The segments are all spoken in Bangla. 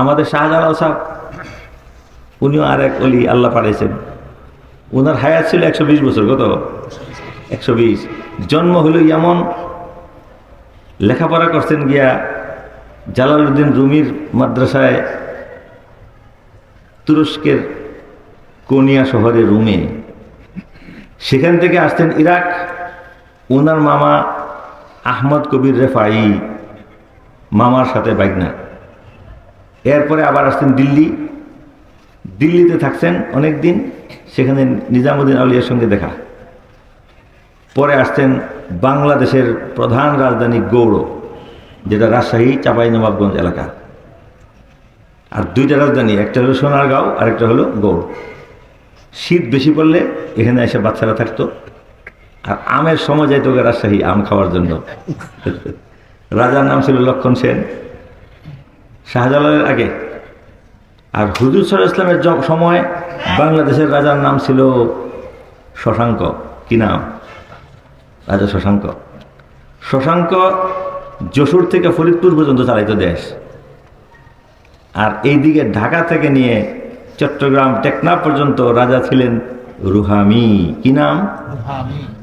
আমাদের শাহজালাল সাহেব, উনিও আর এক অলি আল্লাহ পাঠাইছেন। ওনার হায়াত ছিল একশো বিশ বছর, কত? একশো বিশ। জন্ম হলো এমন লেখাপড়া করছেন গিয়া জালালউদ্দিন রুমির মাদ্রাসায় তুরস্কের কোনিয়া শহরে রুমে। সেখান থেকে আসতেন ইরাক। ওনার মামা আহমদ কবির রেফাই, মামার সাথে বাইকনা। এরপরে আবার আসতেন দিল্লি। দিল্লিতে থাকছেন অনেক দিন সেখানে নিজামুদ্দিন আউলিয়ার সঙ্গে দেখা। পরে আসতেন বাংলাদেশের প্রধান রাজধানী গৌড়, যেটা রাজশাহী চাঁপাইনবাবগঞ্জ এলাকা। আর দুইটা রাজধানী, একটা হলো সোনারগাঁও আর একটা হলো গৌড়। শীত বেশি পড়লে এখানে এসে বাচ্চারা থাকতো। আর আমের সময় যাইতো রাজশাহী, আম খাওয়ার জন্য। রাজার নাম ছিল লক্ষণ সেন। শাহজালালের আগে। আর হুজুর সর ইসলামের সময় বাংলাদেশের রাজার নাম ছিল শশাঙ্ক। কি নাম? রাজা শশাঙ্ক। শশাঙ্ক যশোর থেকে ফরিদপুর পর্যন্ত চালাইতো দেশ। আর এইদিকে ঢাকা থেকে নিয়ে চট্টগ্রাম টেকনা পর্যন্ত রাজা ছিলেন রুহামি। কি নাম?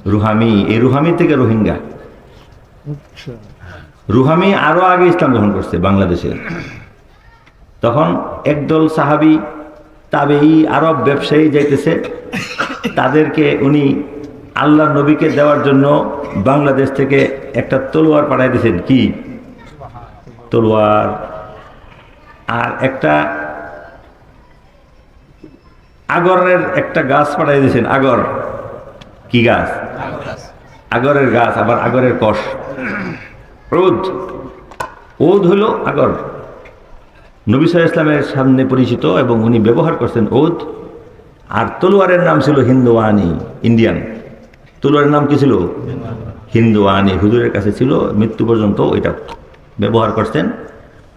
রুহামি। এই রুহামি থেকে রোহিঙ্গা। রুহামি আরও আগে ইসলাম গ্রহণ করছে বাংলাদেশে তখন একদল সাহাবি তাবেই আরব ব্যবসায়ী যাইতেছে। তাদেরকে উনি আল্লাহ নবীকে দেওয়ার জন্য বাংলাদেশ থেকে একটা তলোয়ার পাঠাই দিয়েছেন। কি? তলোয়ার। আর একটা আগরের একটা গাছ পাঠাই দিয়েছেন। আগর। কি গাছ। আগরের গাছ আবার আগরের কষ। ওদ ওদ হলো আগর। নবী সাল ইসলামের সামনে পরিচিত এবং উনি ব্যবহার করছেন ওদ আর তলোয়ারের নাম ছিল হিন্দুয়ানি ইন্ডিয়ান। তলোয়ারের নাম কি ছিল? হিন্দুয়ানি। হুজুরের কাছে ছিল মৃত্যু পর্যন্ত এটা ব্যবহার করছেন।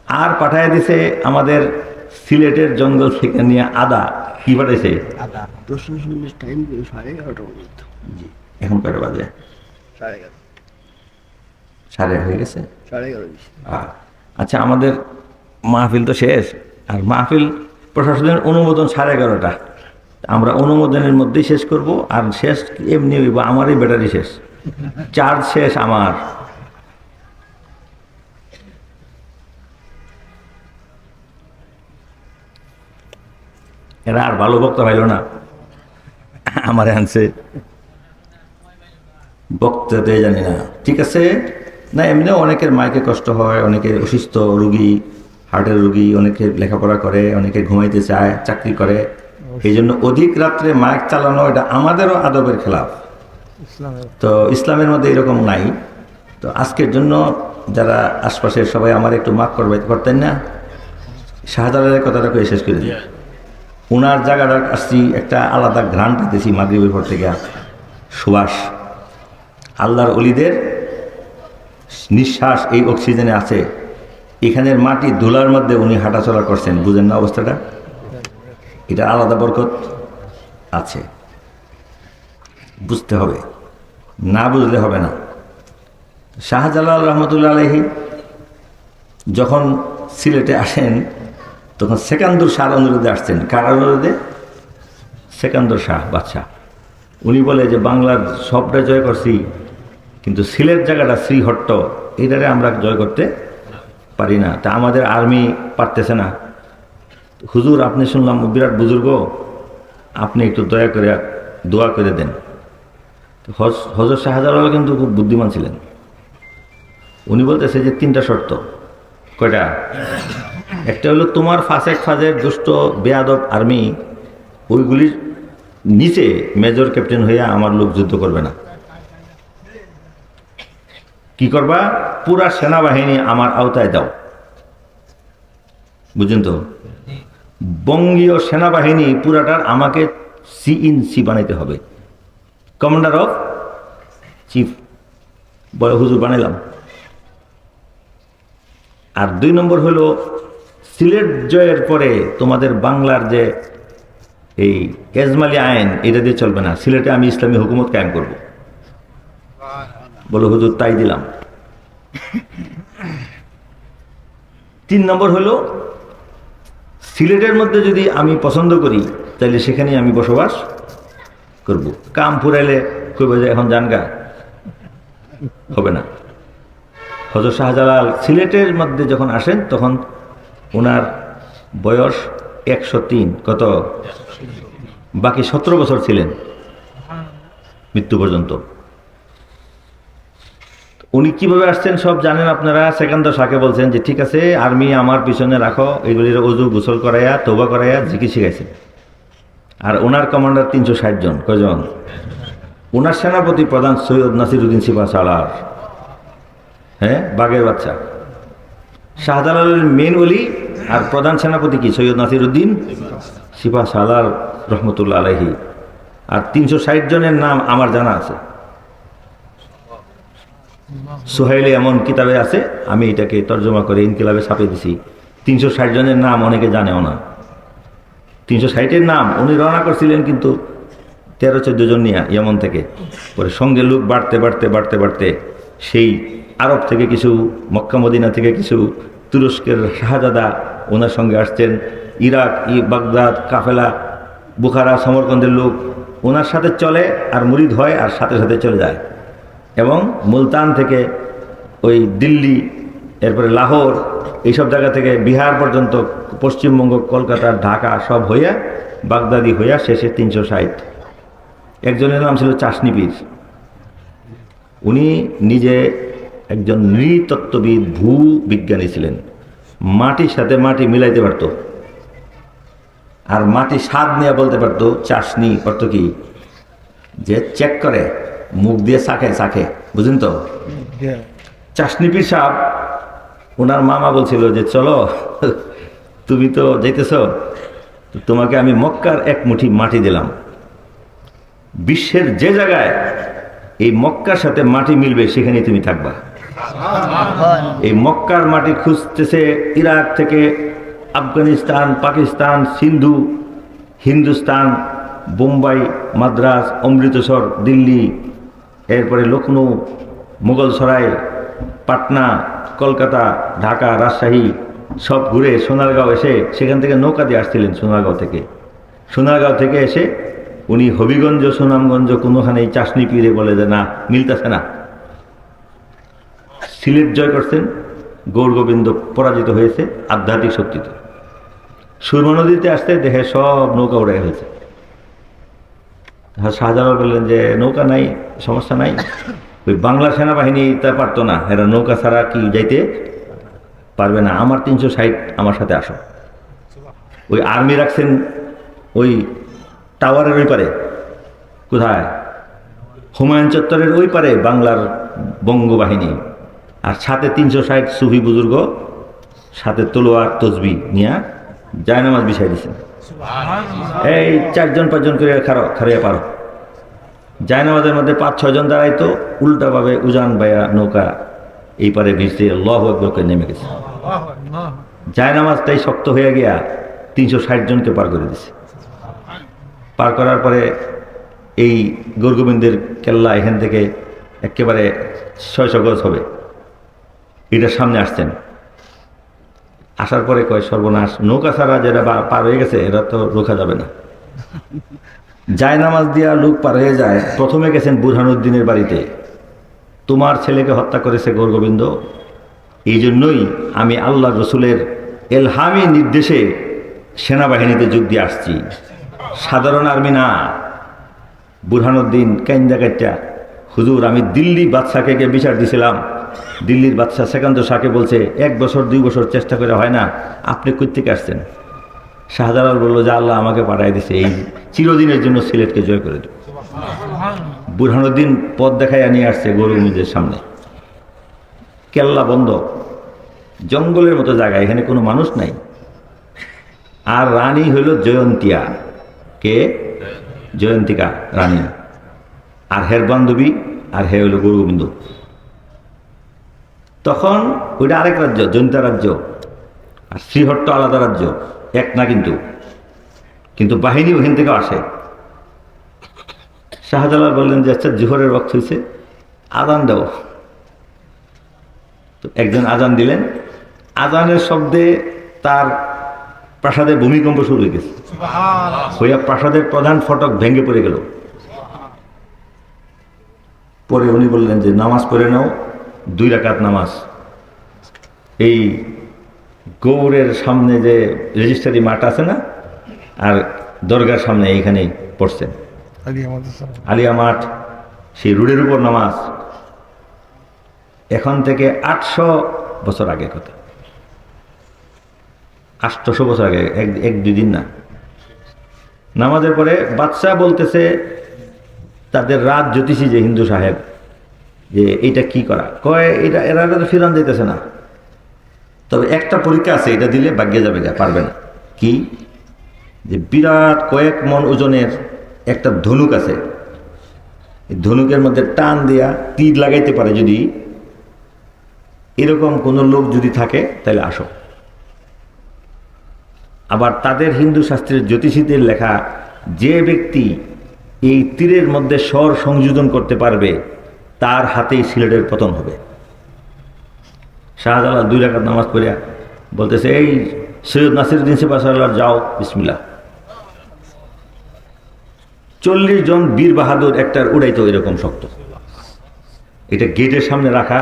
আর পাঠায় দিছে আমাদের সিলেটের জঙ্গল থেকে নিয়ে আদা। কি পাঠাইছে? পর্যন্ত। এখন কয়টা বাজে? সাড়ে সাড়ে হয়ে গেছে? আচ্ছা আমাদের মাহফিল তো শেষ আর মাহফিল প্রশাসনের অনুমোদন সাড়ে এগারোটা। আমরা অনুমোদনের মধ্যেই শেষ করব আর শেষ এমনি হইব আমারই ব্যাটারি শেষ। চার্জ শেষ আমার। এরা আর ভালো বক্তা পাইল না। আমার আনছে। বক্তাতে জানি না। ঠিক আছে? না এমনি অনেকের মাইকে কষ্ট হয় অনেকের অসুস্থ রুগী হার্টের রুগী অনেকে লেখাপড়া করে অনেকে ঘুমাইতে চায় চাকরি করে। এই জন্য অধিক রাত্রে মাইক চালানো এটা আমাদেরও আদবের খেলাফ। তো ইসলামের মধ্যে এরকম নাই। তো আজকের জন্য যারা আশপাশের সবাই আমার একটু মাফ করবে করতেন না শাহজালালের কথাটা কয়ে শেষ করে দিই। ওনার জায়গাটা আসছি একটা আলাদা ঘ্রাণ পেতেছি মাগরীবের পর থেকে। সুবাস আল্লাহর অলিদের নিঃশ্বাস এই অক্সিজেনে আছে। এখানের মাটি ধুলার মধ্যে উনি হাঁটাচলা করছেন, বুঝেন না অবস্থাটা? এটা আলাদা বরকত আছে। বুঝতে হবে, না বুঝলে হবে না। শাহজালাল রহমতুল্লা আলহী যখন সিলেটে আসেন, তখন সেকান্দর শাহ অনুরোধে আসছেন। কার অনুরোধে? সেকান্দর শাহ, বাদশাহ। উনি বলে যে, বাংলার সবটা জয় করছি কিন্তু সিলেট জায়গাটা শ্রীহট্ট এটারে আমরা জয় করতে পারি না। তা আমাদের আর্মি পারতেছে না। হুজুর, আপনি শুনলাম বিরাট বুজুর্গ, আপনি একটু দয়া করে দোয়া করে দেন। হজ- হজর শাহজালাল কিন্তু খুব বুদ্ধিমান ছিলেন। উনি বলতেছে যে তিনটা শর্ত। কয়টা? একটা হলো তোমার ফাসেক ফাজের দুষ্ট, বেয়াদব আর্মি, ওইগুলির নিচে মেজর ক্যাপ্টেন হইয়া আমার লোক যুদ্ধ করবে না। কি করবা? পুরা সেনাবাহিনী আমার আওতায় দাও। বুঝলেন তো? বঙ্গীয় সেনাবাহিনী পুরাটার আমাকে সি ইন সি বানাইতে হবে। কমান্ডার অফ চিফ বলে হুজুর বানাইলাম। আর দুই নম্বর হলো, সিলেট জয়ের পরে তোমাদের বাংলার যে এই এজমালি আইন, এটা দিয়ে চলবে না। সিলেটে আমি ইসলামী হুকুমত কায়েম করব। বলো, হুজুর, তাই দিলাম। তিন নম্বর হলো, সিলেটের মধ্যে যদি আমি পছন্দ করি তাহলে সেখানেই আমি বসবাস করব। কাম ফুরাইলে কইব যে, এখন জানগা হবে না। হজরত শাহজালাল সিলেটের মধ্যে যখন আসেন, তখন ওনার বয়স একশো তিন। কত? বাকি সতেরো বছর ছিলেন মৃত্যু পর্যন্ত। উনি কীভাবে আসছেন সব জানেন আপনারা। সেকান্ত শাকে বলছেন যে, ঠিক আছে, আর্মি আমার পিছনে রাখো, এগুলির অজু গোসল করাইয়া তোবা করাইয়া ঝিকি শিখাইছেন। আর ওনার কমান্ডার তিনশো ষাট জন কজন ওনার সেনাপতি প্রধান সৈয়দ নাসিরুদ্দিন সিপা সালার। হ্যাঁ বাঘের বাচ্চা। শাহজালালের মেন অলি আর প্রধান সেনাপতি কি? সৈয়দ নাসিরুদ্দিন সিপা সালার রহমতুল্লাহ আলহি আর তিনশো ষাট জনের নাম আমার জানা আছে। সোহাইলে এমন কিতাবে আছে? আমি এটাকে তর্জমা করে ইনকিলাবে ছাপিয়ে দিছি। তিনশো ষাট জনের নাম অনেকে জানেও না। তিনশো ষাটের নাম উনি রওনা করছিলেন কিন্তু তেরো চোদ্দ জন নিয়ে ইয়মন থেকে। পরে সঙ্গে লোক বাড়তে বাড়তে বাড়তে বাড়তে সেই আরব থেকে কিছু, মক্কা, মদিনা থেকে কিছু তুরস্কের শাহজাদা ওনার সঙ্গে আসছেন। ইরাক, ই, বাগদাদ, কাফেলা, বুখারা, সমরকন্দের লোক ওনার সাথে চলে আর মুরিদ হয় আর সাথে সাথে চলে যায়। এবং মুলতান থেকে ওই দিল্লি, এরপরে লাহোর, এইসব জায়গা থেকে বিহার পর্যন্ত, পশ্চিমবঙ্গ, কলকাতা, ঢাকা সব হইয়া, বাগদাদি হইয়া শেষে তিনশো ষাট। একজনের নাম ছিল চাষনিপীর উনি নিজে একজন নৃতত্ত্ববিদ, ভূ বিজ্ঞানী ছিলেন। মাটির সাথে মাটি মিলাইতে পারত। আর মাটি স্বাদ নিয়ে বলতে পারতো, চাষনি অর্থ কি? যে চেক করে। মুখ দিয়ে চাখে চাখে বুঝলেন তো? চাষনিপির সাহেব ওনার মামা বলছিল যে চলো তুমি তো যাইতেছ তো তোমাকে আমি মক্কার এক মুঠি মাটি দিলাম। বিশ্বের যে জায়গায় এই মক্কার সাথে মাটি মিলবে সেখানেই তুমি থাকবা। এই মক্কার মাটি খুঁজতেছে ইরাক থেকে আফগানিস্তান পাকিস্তান সিন্ধু হিন্দুস্তান বোম্বাই মাদ্রাস অমৃতসর দিল্লি এরপরে লখনৌ মুঘলসরাই পাটনা, কলকাতা, ঢাকা, রাজশাহী সব ঘুরে সোনারগাঁও এসে সেখান থেকে নৌকা দিয়ে আসছিলেন সোনারগাঁও থেকে। সোনারগাঁও থেকে এসে উনি হবিগঞ্জ, সুনামগঞ্জ কোনোখানেই চাষনি পিড়ে বলে যে না, মিলতেছে না। সিলেট জয় করছেন, গৌর গোবিন্দ পরাজিত হয়েছে আধ্যাত্মিক শক্তিতে। সুরমা নদীতে আসতে দেহে সব নৌকা উড়ে হয়েছে শাহজালাল বললেন যে, নৌকা নাই, সমস্যা নাই। ওই বাংলা সেনাবাহিনী তা পারতো না। এরা নৌকা ছাড়া কি যাইতে পারবে না। আমার তিনশো ষাট আমার সাথে আসো। ওই আর্মি রাখছেন ওই টাওয়ারের ওই পারে। কোথায়? হুমায়ুন চত্বরের ওই পারে বাংলার বঙ্গবাহিনী। আর সাথে তিনশো ষাট সুফি বুজুর্গ, সাথে তলোয়ার, তসবি নিয়ে জায়নামাজ বিছাই দিছেন এই চারজন পাঁচজন করে খারো, খারিয়া পারো। জায়নামাজের মধ্যে পাঁচ, ছয়জন দাঁড়াইতো উল্টাভাবে উজান বায়া নৌকা এই পারে ভিজতে লহ একবার নেমে গেছে। জায়নামাজ তাই শক্ত হয়ে গিয়া তিনশো ষাট জনকে পার করে দিছে। পার করার পরে এই গৌরগোবিন্দের কেল্লা এখান থেকে একেবারে ছয়শো গজ হবে। এটার সামনে আসছেন। আসার পরে কয়, সর্বনাশ। নৌকা ছাড়া যেটা পার হয়ে গেছে এরা তো রোখা যাবে না। যায় নামাজ দিয়া লোক পার হয়ে যায়, প্রথমে গেছেন বুরহানুদ্দিনের বাড়িতে। তোমার ছেলেকে হত্যা করেছে গৌরগোবিন্দ। এই জন্যই আমি আল্লাহ রসুলের এলহামি নির্দেশে সেনাবাহিনীতে যোগ দিয়ে আসছি। সাধারণ আর্মি না। বুরহানুদ্দিন কাইন্দা কাইটা। হুজুর, আমি দিল্লি বাদশাকে বিচার দিছিলাম। দিল্লির বাদশাহ সেকান্ত শাহকে বলছে, এক বছর, দুই বছর চেষ্টা করে হয় না, আপনি কোথেকে আসছেন? শাহজালাল বলল, যে আল্লাহ আমাকে পাঠাই দিছে, এই চিরদিনের জন্য সিলেটকে জয় করে দেব। বুরহানুদ্দিন পথ দেখাইয়া নিয়ে আসছে গরুমিদের সামনে। কেল্লা বন্ধ। জঙ্গলের মতো জায়গা, এখানে কোনো মানুষ নাই। আর রানী হইল জয়ন্তিয়া। কে? জয়ন্তিকা রানী। আর হের বান্ধবী, আর হে হইল গরু গোবিন্দ। তখন ওইটা আরেক রাজ্য জয়ন্তা রাজ্য। আর শ্রীহট্ট আলাদা রাজ্য এক না কিন্তু। কিন্তু বাহিনী ওখান থেকে আসে। শাহজালাল বললেন যে আচ্ছা জোহরের বক্ত হয়েছে আদান দাও। তো একজন আজান দিলেন। আজানের শব্দে তার প্রাসাদে ভূমিকম্প শুরু হয়ে গেছে। হইয়া প্রাসাদের প্রধান ফটক ভেঙে পড়ে গেল। পরে উনি বললেন যে নামাজ পড়ে নাও দুই রাকাত নামাজ। এই গৌরের সামনে যে রেজিস্ট্রারি মাঠ আছে না আর দরগার সামনে এইখানেই পড়ছেন। আলিয়া মাঠ সেই রোডের উপর নামাজ। এখন থেকে আটশো বছর আগে কথা। আটশোশো বছর আগে এক এক দুই দিন না। নামাজের পরে বাদশাহ বলতেছে তাদের রাত জ্যোতিষী যে হিন্দু সাহেব যে এইটা কি করা? কয়, এটা, এরা তো ফিরান দিতেছে না। তবে একটা পরীক্ষা আছে, এটা দিলে ভাগ্যে যাবে যা পারবে না। কি? যে বিরাট কয়েক মন ওজনের একটা ধনুক আছে। ধনুকের মধ্যে টান দেয়া তীর লাগাইতে পারে যদি, এরকম কোনো লোক যদি থাকে, তাহলে আসো। আবার তাদের হিন্দু শাস্ত্রের জ্যোতিষীদের লেখা, যে ব্যক্তি এই তীরের মধ্যে স্বর সংযোজন করতে পারবে তার হাতেই সিলেটের পতন হবে। শাহজালাল দুই রাকাত নামাজ পড়িয়া বলতেছে, এই সৈয়দ নাসিরুদ্দিন সিপা সাল্লাহ যাও বিসমিল্লা চল্লিশ জন বীর বাহাদুর একটার উড়াইতো এরকম শক্ত। এটা গেটের সামনে রাখা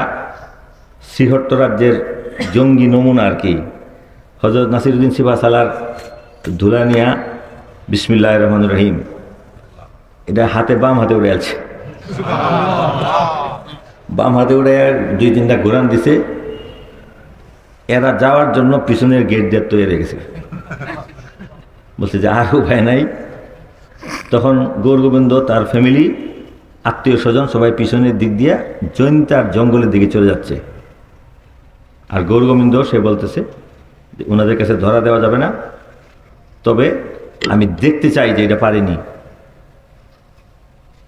শ্রীহট্ট রাজ্যের জঙ্গি নমুনা আর কি। হজরত নাসিরুদ্দিন সালার ধুলানিয়া বিসমিল্লাহ রহমান রহিম। এটা হাতে বাম হাতে উড়ে আছে বাম হাতে উড়ে দুই তিনটা ঘোরান দিছে, এরা যাওয়ার জন্য পিছনের গেট দিয়ে তৈরি গেছে। বলছে যে আর উপায় নাই। তখন গৌর গোবিন্দ তার ফ্যামিলি আত্মীয় স্বজন সবাই পিছনের দিক দিয়ে জৈন্তার জঙ্গলের দিকে চলে যাচ্ছে। আর গৌর গোবিন্দ সে বলতেছে যে, ওনাদের কাছে ধরা দেওয়া যাবে না। তবে আমি দেখতে চাই যে এটা পারিনি।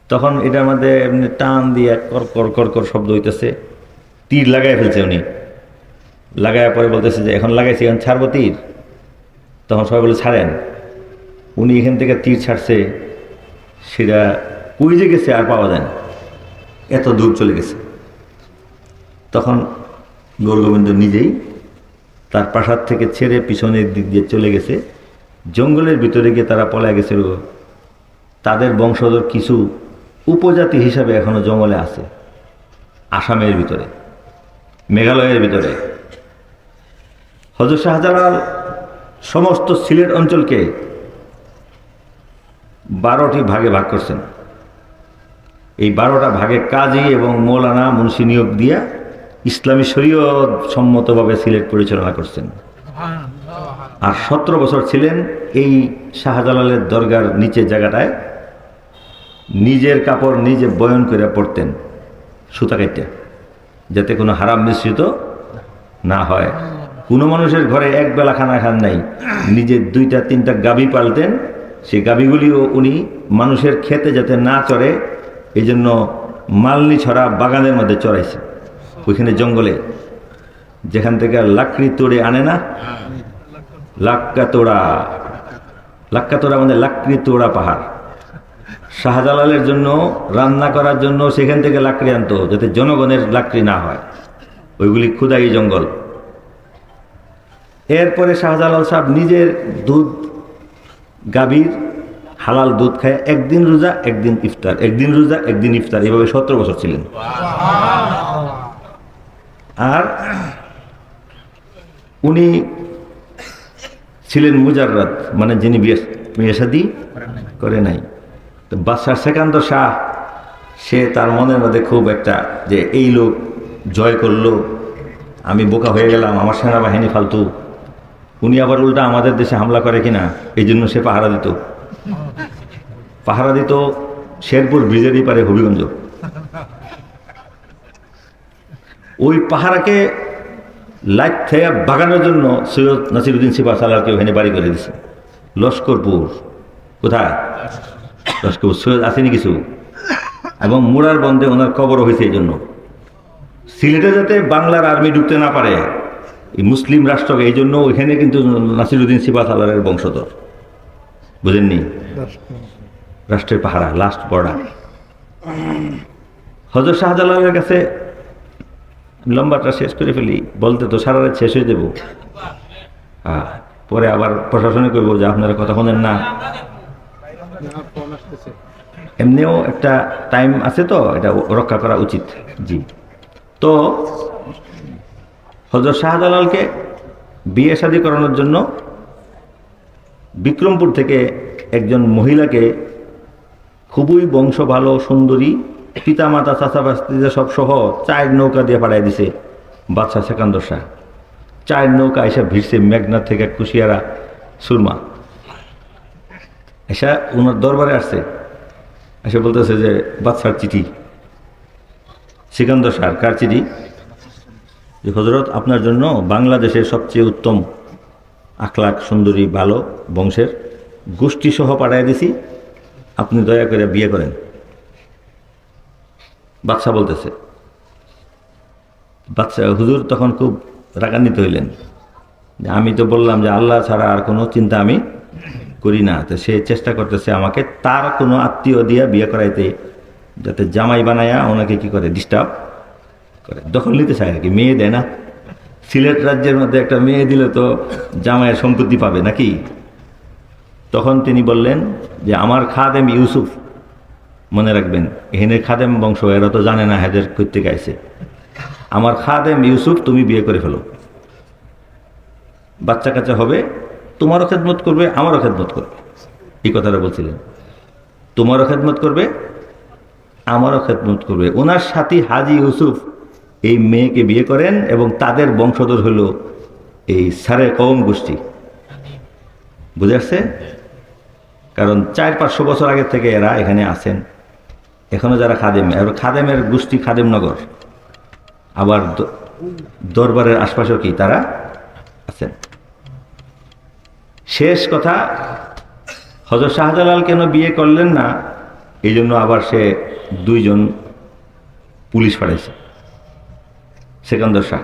তখন এটার মধ্যে এমনি টান দিয়ে কর কর কর কর শব্দ হইতেছে। তীর লাগাই ফেলছে উনি। লাগায় পরে বলতেছে যে, এখন লাগাইছি, এখন ছাড়বো তীর? তখন সবাই বলে, ছাড়েন। উনি এখান থেকে তীর ছাড়ছে, সেটা কই যে গেছে আর পাওয়া যায় না। এত দূর চলে গেছে। তখন গৌরগোবিন্দ নিজেই তার প্রাসাদ থেকে ছেড়ে পিছনের দিক দিয়ে চলে গেছে। জঙ্গলের ভিতরে গিয়ে তারা পলায় গেছিল। তাদের বংশধর কিছু উপজাতি হিসাবে এখনও জঙ্গলে আছে। আসামের ভিতরে, মেঘালয়ের ভিতরে। হজর শাহজালাল সমস্ত সিলেট অঞ্চলকে বারোটি ভাগে ভাগ করছেন। এই বারোটা ভাগে কাজী এবং মৌলানা মুন্সি নিয়োগ দিয়া ইসলামী শরীয়ত সম্মতভাবে সিলেট পরিচালনা করছেন। আর সতেরো বছর ছিলেন এই শাহজালালের দরগার নিচে জায়গাটায় নিজের কাপড় নিজে বয়ন করে পড়তেন সুতা কাইটে যাতে কোনো হারাম মিশ্রিত না হয়। কোনো মানুষের ঘরে এক বেলা খানা খান নাই নিজে দুইটা তিনটা গাবি পালতেন সেই গাবিগুলিও উনি মানুষের খেতে যাতে না চড়ে এই জন্য মালনি ছড়া বাগানের মধ্যে চড়াইছে ওইখানে জঙ্গলে যেখান থেকে লাকড়ি তোড়ে আনে না? লাক্কা তোড়া লাক্কা তোড়া মানে লাকড়ি তোড়া পাহাড়। শাহজালালের জন্য, রান্না করার জন্য সেখান থেকে লাকড়ি আনতো, যাতে জনগণের লাকড়ি না হয়। ওইগুলি ক্ষুদাই জঙ্গল। এরপরে শাহজালাল সাহেব নিজের দুধ, গাভীর, হালাল দুধ খায়। একদিন রোজা, একদিন ইফতার। একদিন রোজা, একদিন ইফতার। এভাবে সতেরো বছর ছিলেন। আর উনি ছিলেন মুজাররাত মানে যিনি বিয়ে বিয়ে করে নাই। তো বাদশাহ সেকান্ত শাহ, সে তার মনের মধ্যে খুব একটা যে এই লোক জয় করল, আমি বোকা হয়ে গেলাম, আমার সেনাবাহিনী ফালতু। উনি আবার উল্টা আমাদের দেশে হামলা করে কিনা এই জন্য সে পাহারা দিত। পাহারা দিত শেরপুর ব্রিজেরই পারে হবিগঞ্জ। ওই পাহারাকে লাইট থেকে বাগানোর জন্য সৈয়দ নাসিরুদ্দিন সিপা সালারকে ওখানে বাড়ি করে দিছে। লস্করপুর। কোথায়? সৈয়দ আসেনি কিছু? এবং মুরার বন্ধে ওনার কবরও হয়েছে এই জন্য। সিলেটে যাতে বাংলার আর্মি ঢুকতে না পারে, এই মুসলিম রাষ্ট্রকে এই জন্য ওইখানে কিন্তু নাসিরুদ্দিন সিপা সালারের বংশধর। বুঝেননি? রাষ্ট্রের পাহারা লাস্ট বর্ডার হজর শাহজালালের কাছে লম্বাটা শেষ করে ফেলি। বলতে তো সারা রাত শেষ হয়ে দেব পরে আবার প্রশাসনে কইব যে আপনারা কথা শোনেন না। এমনিও একটা টাইম আছে তো, এটা রক্ষা করা উচিত। জি। তো হজরত শাহজালালকে বিয়ে শাদী করানোর জন্য বিক্রমপুর থেকে একজন মহিলাকে খুবই বংশ ভালো, সুন্দরী পিতা মাতা চাচা বাস্তিদের সব সহ চায়ের নৌকা দিয়ে পাঠাই দিছে বাদশাহ সেকান্দর শাহ। চায়ের নৌকা এসে ভিড়ছে মেঘনাথ থেকে কুশিয়ারা সুরমা। এসা ওনার দরবারে আসছে। এসে বলতেছে যে, বাদশার চিঠি। সিকান্দর শাহ কার চিঠি? যে হজরত আপনার জন্য বাংলাদেশের সবচেয়ে উত্তম আখলাখ সুন্দরী ভালো বংশের গোষ্ঠী সহ পাঠাই দিছি। আপনি দয়া করে বিয়ে করেন। বাদশাহ বলতেছে বাচ্চা হুজুর তখন খুব রাগান্বিত হইলেন। আমি তো বললাম যে, আল্লাহ ছাড়া আর কোনো চিন্তা আমি করি না। তো সে চেষ্টা করতেছে আমাকে। তার কোনো আত্মীয় দিয়া বিয়ে করাইতে, যাতে জামাই বানায়া ওনাকে কি করে? ডিস্টার্ব করে। দখল নিতে চায় আর কি। মেয়ে দেয় না। সিলেট রাজ্যের মধ্যে একটা মেয়ে দিলে তো জামাইয়ের সম্পত্তি পাবে নাকি? তখন তিনি বললেন যে, আমার খাদেম ইউসুফ। মনে রাখবেন এখানে খাদেম বংশ, এরা তো জানে না হেদের করতে গাইছে আমার খাদেম ইউসুফ, তুমি বিয়ে করে ফেলো। বাচ্চা কাচ্চা হবে তোমারও খেদমত করবে, আমারও খেদমত করবে। এই কথাটা বলছিলেন। তোমারও খেদমত করবে, আমারও খেদমত করবে। ওনার সাথী হাজি ইউসুফ এই মেয়েকে বিয়ে করেন এবং তাদের বংশধর হলো এই সারে কম গোষ্ঠী। বুঝে আসছে? কারণ চার পাঁচশো বছর আগে থেকে এরা এখানে আছেন। এখনও যারা খাদেম, এবার খাদেমের গোষ্ঠী খাদেমনগর আবার দরবারের আশপাশেও কি তারা আছেন? শেষ কথা হজরত শাহজালাল কেন বিয়ে করলেন না এই জন্য আবার সে দুইজন পুলিশ পাঠাইছে। সেকান্দর শাহ,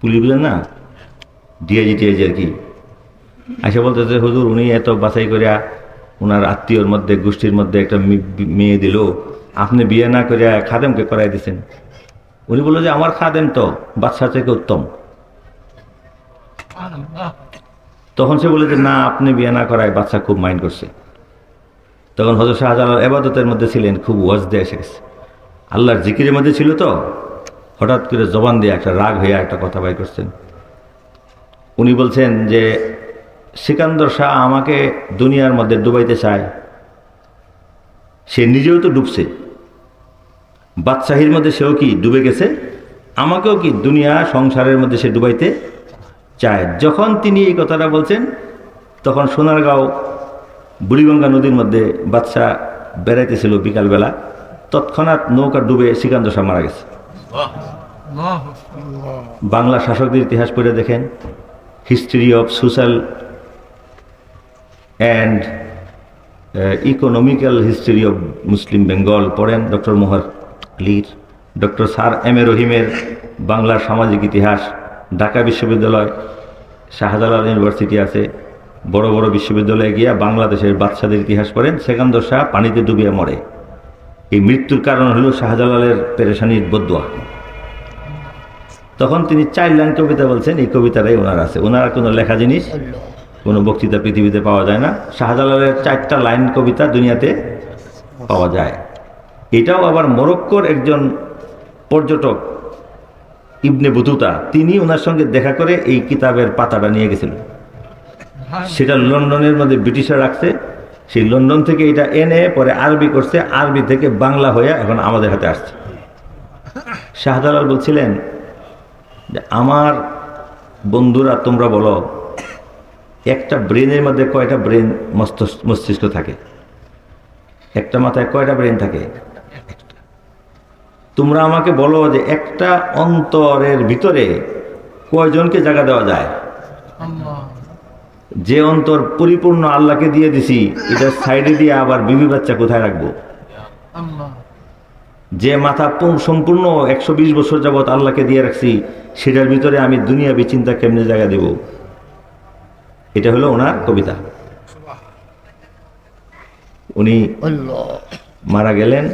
পুলিশ বুঝলেন না? ডিআইজি টিআইজি আর কি। আইসা বলতেছে, হুজুর, উনি এত বাছাই করিয়া ওনার আত্মীয়র মধ্যে, গোষ্ঠীর মধ্যে একটা মেয়ে দিল, আপনি বিয়ে না করিয়া খাদেমকে করাই দিছেন। উনি বলল যে, আমার খাদেম তো বাচ্চা থেকে উত্তম। তখন সে বলে যে, না, আপনি বিয়ে না করায় বাচ্চা খুব মাইন্ড করছে। তখন হজর শাহজালাল এবাদতের মধ্যে ছিলেন, খুব ওয়াজ দিয়ে এসে গেছে। আল্লাহর জিকিরের মধ্যে ছিল তো? হঠাৎ করে জবান দিয়ে একটা রাগ হয়ে একটা কথা বাই করছেন। উনি বলছেন যে, সিকান্দর শাহ আমাকে দুনিয়ার মধ্যে ডুবাইতে চায়। সে নিজেও তো ডুবছে। বাদশাহীর মধ্যে সেও কি ডুবে গেছে? আমাকেও কি দুনিয়া সংসারের মধ্যে সে ডুবাইতে চায়। যখন তিনি এই কথাটা বলছেন, তখন সোনারগাঁও বুড়িগঙ্গা নদীর মধ্যে বাদশা বেড়াইতেছিল বিকালবেলা। তৎক্ষণাৎ নৌকা ডুবে শ্রীকান্ত শাহ মারা গেছে। বাংলা শাসকদের ইতিহাস পড়ে দেখেন। History of social and economical history of Muslim Bengal পড়েন ডক্টর মোহর আলীর। ডক্টর স্যার এম এ রহিমের বাংলার সামাজিক ইতিহাস ঢাকা বিশ্ববিদ্যালয়, শাহজালাল ইউনিভার্সিটি আছে। বড় বড় বিশ্ববিদ্যালয়ে গিয়া বাংলাদেশের বাদশাদের ইতিহাস পড়েন সেকান্দর শাহ পানিতে ডুবিয়ে মরে। এই মৃত্যুর কারণ হলো শাহজালালের পেরেশানির বদুয়া। তখন তিনি চার লাইন কবিতা বলছেন, এই কবিতাটাই ওনার আছে। ওনার কোনো লেখা জিনিস, কোনো বক্তৃতা পৃথিবীতে পাওয়া যায় না। শাহজালালের চারটা লাইন কবিতা দুনিয়াতে পাওয়া যায়। এটাও আবার মরক্কোর একজন পর্যটক ইবনে বুতুতা তিনি ওনার সঙ্গে দেখা করে এই কিতাবের পাতাটা নিয়ে গেছিলেন সেটা লন্ডনের মধ্যে ব্রিটিশরা রাখছে সেই লন্ডন থেকে এটা এনে পরে আরবি করছে আরবি থেকে বাংলা হয়ে এখন আমাদের হাতে আসছে। শাহজালাল বলছিলেন যে আমার বন্ধুরা তোমরা বলো একটা ব্রেনের মধ্যে কয়টা ব্রেন মস্তিষ্ক মস্তিষ্ক থাকে? একটা মাথায় কয়টা ব্রেন থাকে। তোমরা আমাকে বলো যে একটা অন্তরের ভিতরে কয়জনকে জায়গা দেওয়া যায়? যে অন্তর পরিপূর্ণ আল্লাহকে দিয়ে দিছি এটা সাইডে দিয়ে আবার বিবি বাচ্চা কোথায় রাখব? যে মাথা পু- সম্পূর্ণ একশো বিশ বছর যাবৎ আল্লাহকে দিয়ে রাখছি সেটার ভিতরে আমি দুনিয়া বিচিন্তা কেমনে জায়গা দেব? এটা হলো ওনার কবিতা। উনি মারা গেলেন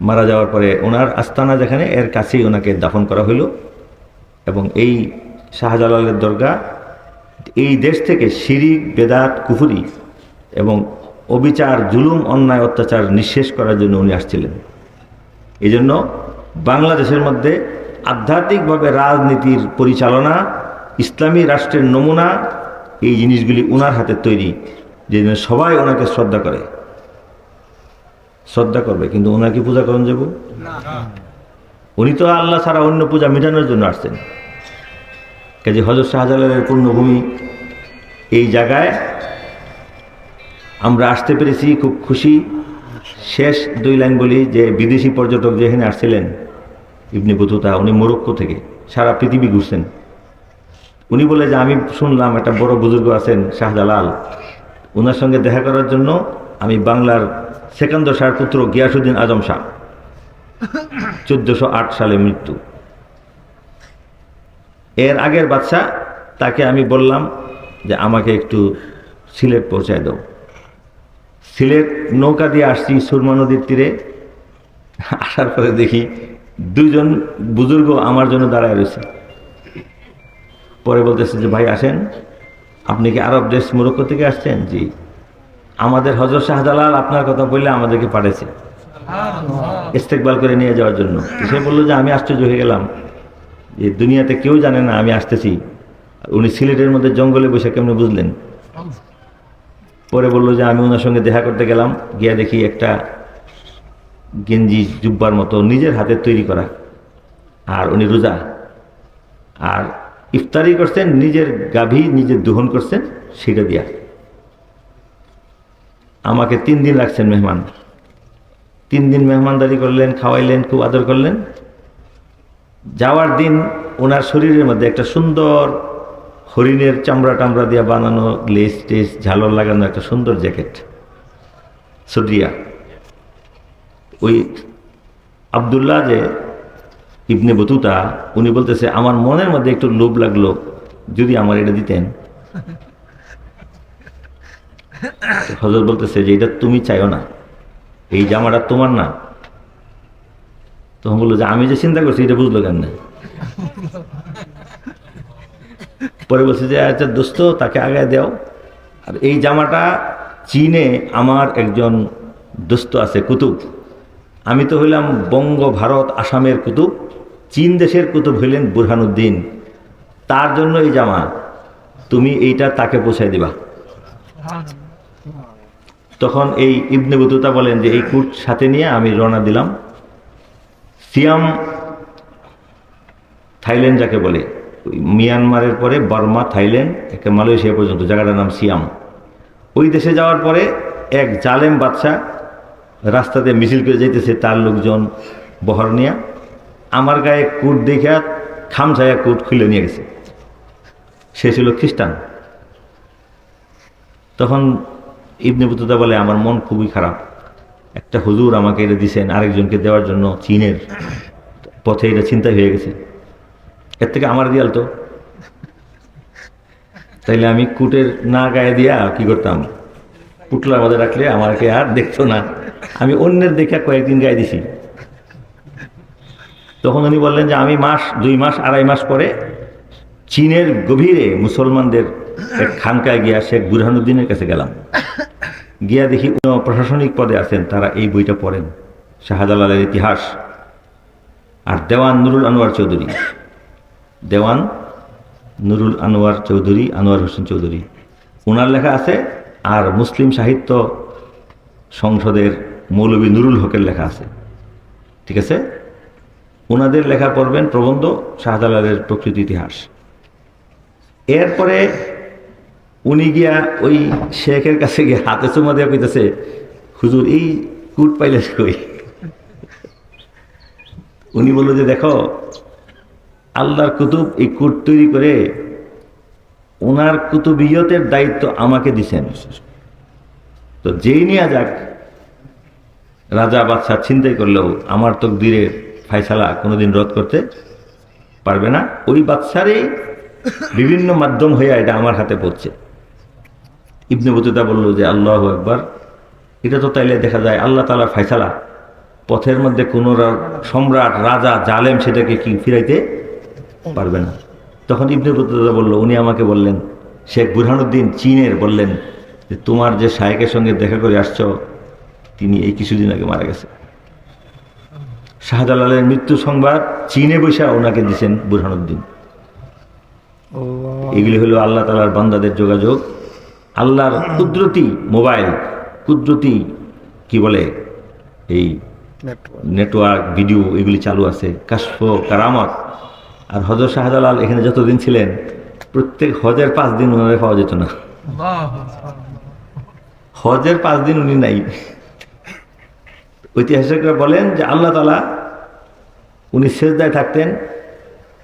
মারা যাওয়ার পরে ওনার আস্তানা যেখানে, এর কাছেই ওনাকে দাফন করা হলো এবং এই শাহজালালের দরগা, এই দেশ থেকে শিরিক, বেদাত, কুফুরি এবং অবিচার, জুলুম, অন্যায়, অত্যাচার নিঃশেষ করার জন্য উনি আসছিলেন। এই জন্য বাংলাদেশের মধ্যে আধ্যাত্মিকভাবে রাজনীতির পরিচালনা, ইসলামী রাষ্ট্রের নমুনা, এই জিনিসগুলি ওনার হাতে তৈরি যে সবাই ওনাকে শ্রদ্ধা করে। শ্রদ্ধা করবে কিন্তু ওনাকে পূজা করুন যাব? উনি তো আল্লাহ ছাড়া অন্য পূজা মেটানোর জন্য আসছেন। কাজে হজরত শাহজালালের পূর্ণভূমি এই জায়গায় আমরা আসতে পেরেছি খুব খুশি। শেষ দুই লাইন বলি যে বিদেশি পর্যটক যেখানে আসছিলেন ইবনি বতুতা উনি মোরক্কো থেকে সারা পৃথিবী ঘুরছেন। উনি বলে যে আমি শুনলাম একটা বড় বুজুর্গ আছেন শাহজালাল। ওনার সঙ্গে দেখা করার জন্য আমি বাংলার সেকান্দর শাহর পুত্র গিয়াসুদ্দিন আজম শাহ। চোদ্দশো সালে মৃত্যু। এর আগের বাচ্চা তাকে আমি বললাম যে আমাকে একটু সিলেট পৌঁছায় দাও। সিলেট নৌকা দিয়ে আসছি সুরমা নদীর তীরে। আসার পরে দেখি দুজন বুজুর্গ আমার জন্য দাঁড়ায় রয়েছে। পরে বলতেছে যে, ভাই আসেন। আপনি কি আরব দেশ মোরক্কো থেকে আসছেন? জি। আমাদের হজরত শাহজালাল আপনার কথা বললে আমাদেরকে পাঠাইছে। ইস্তেকবাল করে নিয়ে যাওয়ার জন্য। সে বলল যে আমি আশ্চর্য হয়ে গেলাম যে দুনিয়াতে কেউ জানে না আমি আসতেছি। উনি সিলেটের মধ্যে জঙ্গলে বসে কেমনে বুঝলেন? পরে বলল যে আমি ওনার সঙ্গে দেখা করতে গেলাম। গিয়া দেখি একটা গেঞ্জি জুব্বার মতো নিজের হাতে তৈরি করা। আর উনি রোজা। আর ইফতারি করছেন নিজের গাভী নিজের দোহন করছেন সেটা দিয়া। আমাকে তিন দিন রাখছেন মেহমান। তিন দিন মেহমানদারি করলেন, খাওয়াইলেন, খুব আদর করলেন। যাওয়ার দিন ওনার শরীরের মধ্যে একটা সুন্দর হরিণের চামড়া টামড়া দিয়ে বানানো লেস টেস ঝালর লাগানো একটা সুন্দর জ্যাকেট সদিয়া ওই আবদুল্লাহ যে ইবনে বতুতা, উনি বলতেছে, আমার মনের মধ্যে একটু লোভ লাগল, যদি আমার এটা দিতেন। হজরত বলতেছে যে, এটা তুমি চাইও না। এই জামাটা তোমার না। তখন বলল যে, আমি যে চিন্তা করছি, এটা বুঝলো কেন পরে বলছে যে আচ্ছা দোস্ত, তাকে আগে দেও। আর এই জামাটা চীনে আমার একজন দোস্ত আছে, কুতুব। আমি তো হইলাম বঙ্গ ভারত আসামের কুতুব, চীন দেশের কুতুব হইলেন বুরহানুদ্দিন। তার জন্য এই জামা। তুমি এইটা তাকে পৌঁছায় দিবা। তখন এই ইবনে বুতুতা বলেন যে, এই কুট সাথে নিয়ে আমি রওনা দিলাম। সিয়াম থাইল্যান্ড যাকে বলে, মিয়ানমারের পরে বর্মা, থাইল্যান্ড, একে মালয়েশিয়া পর্যন্ত, জায়গাটার নাম সিয়াম। ওই দেশে যাওয়ার পরে এক জালেম বাদশাহ রাস্তাতে মিছিল করে যাইতেছে, তার লোকজন বহর নিয়া, আমার গায়ে কুট দেখা খামছায়া কুট খুলে নিয়ে গেছে। সে ছিল খ্রিস্টান। তখন ইবনে বুতুদা বলে, আমার মন খুবই খারাপ। একটা হুজুর আমাকে এটা দিছেন, আরেকজনকে দেওয়ার জন্য চীনের পথে এটা চিন্তা হয়ে গেছে। এর থেকে আমার দিয়াল তো। তাইলে আমি কুটের না গায়ে দিয়া কি করতাম? পুটলার মধ্যে রাখলে আমাকে আর দেখতো না। আমি অন্যের দেখে কয়েকদিন গায়ে দিছি। তখন উনি বললেন যে, আমি মাস, দুই মাস, আড়াই মাস পরে চীনের গভীরে মুসলমানদের এক খানকায় গিয়া শেখ বুরহানুদ্দিনের কাছে গেলাম। গিয়া দেখি প্রশাসনিক পদে আছেন, তারা এই বইটা পড়েন। শাহজালালের ইতিহাস। আর দেওয়ান নুরুল আনোয়ার চৌধুরী। দেওয়ান নুরুল আনোয়ার চৌধুরী, আনোয়ার হোসেন চৌধুরী। ওনার লেখা আছে, আর মুসলিম সাহিত্য সংসদের মৌলবী নুরুল হকের লেখা আছে। ঠিক আছে? ওনাদের লেখা পড়বেন প্রবন্ধ, শাহজালালের প্রকৃতি ইতিহাস। এরপরে উনি গিয়া ওই শেখের কাছে গিয়ে হাতে চুমা দেওয়া কইতেছে, হুজুর, এই কুট পাইলে কই? উনি বলল যে, দেখো, আল্লাহর কুতুব এই কুট তৈরি করে ওনার কুতুবিয়তের দায়িত্ব আমাকে দিছেন। তো যেই নিয়ে যাক, রাজা বাদশাহ ছিনতাই করলেও আমার তকদিরের ফায়সালা কোনোদিন রদ করতে পারবে না। ওই বাদশারই বিভিন্ন মাধ্যম হয়ে এটা আমার হাতে পড়ছে। ইবনে বতুতা বলল যে আল্লাহ একবার এটা তো তাইলে দেখা যায় আল্লাহ তালার ফায়সালা। পথের মধ্যে কোনো সম্রাট রাজা জালেম সেটাকে কি ফিরাইতে পারবে না। তখন ইবনে বতুতা বলল উনি আমাকে বললেন শেখ বুরহানুদ্দিন চীনের বললেন যে তোমার যে শায়েকের সঙ্গে দেখা করে আসছ তিনি এই কিছুদিন আগে মারা গেছে। শাহজালালের মৃত্যু সংবাদ চীনে বসে ওনাকে দিয়েছেন বুরহানুদ্দিন। এগুলি হলো আল্লাহ তালার বান্দাদের যোগাযোগ। আল্লাহর কুদরতি মোবাইল কুদরতি কি বলে এই নেটওয়ার্ক ভিডিও এগুলি চালু আছে কাশফ কারামত। আর হজর শাহজালাল এখানে যতদিন ছিলেন প্রত্যেক হজের পাঁচ দিন ওনারে পাওয়া যেত না। হজের পাঁচ দিন উনি নাই। ঐতিহাসিকরা বলেন যে আল্লাহ তালা উনি সেজদায় থাকতেন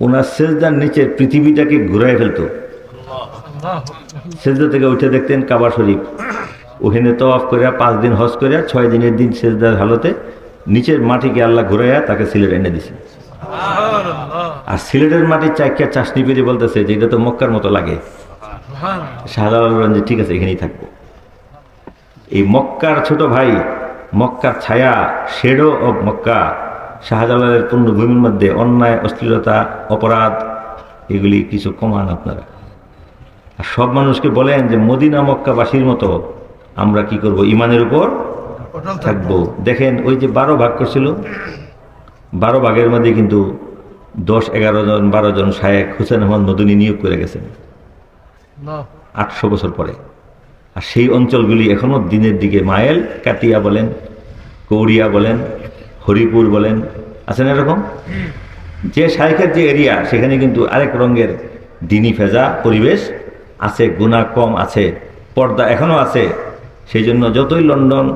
ওনার সেজদার নিচে পৃথিবীটাকে ঘুরাই ফেলতো। সেজদা থেকে উঠে দেখতেন কাবা শরীফ। ওখানে তওয়াফ করে পাঁচ দিন হজ করে ছয় দিনের দিন সেজদার হালতে নিচের মাটিকে আল্লাহ ঘুরাইয়া তাকে সিলেট এনে দিছে। আর সিলেটের মাটির চাকিয়া চাষনি পেরে বলতেছে যে এটা তো মক্কার মতো লাগে। শাহজালাল ঠিক আছে এখানেই থাকব। এই মক্কার ছোট ভাই মক্কার ছায়া শেডো অব মক্কা শাহজালালের পূর্ণভূমির মধ্যে অন্যায় অশ্লীলতা অপরাধ এগুলি কিছু কমান আপনারা। আর সব মানুষকে বলেন যে মদিনা মক্কাবাসীর মতো আমরা কি করব? ইমানের উপর থাকব। দেখেন ওই যে বারো ভাগ করছিল বারো ভাগের মধ্যে কিন্তু দশ এগারো জন বারো জন শায়েক হুসেন আহমদ মদনী নিয়োগ করে গেছেন। আটশো বছর পরে। আর সেই অঞ্চলগুলি এখনও দিনের দিকে মায়েল কাতিয়া বলেন কৌরিয়া বলেন হরিপুর বলেন আছেন এরকম? যে শাইখের যে এরিয়া সেখানে কিন্তু আরেক রঙের দিনী ফেজা পরিবেশ আছে গুণা কম আছে, পর্দা এখনও আছে সেই জন্য যতই লন্ডন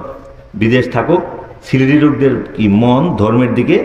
বিদেশ থাকুক সিলেটি লোকদের কি মন ধর্মের দিকে।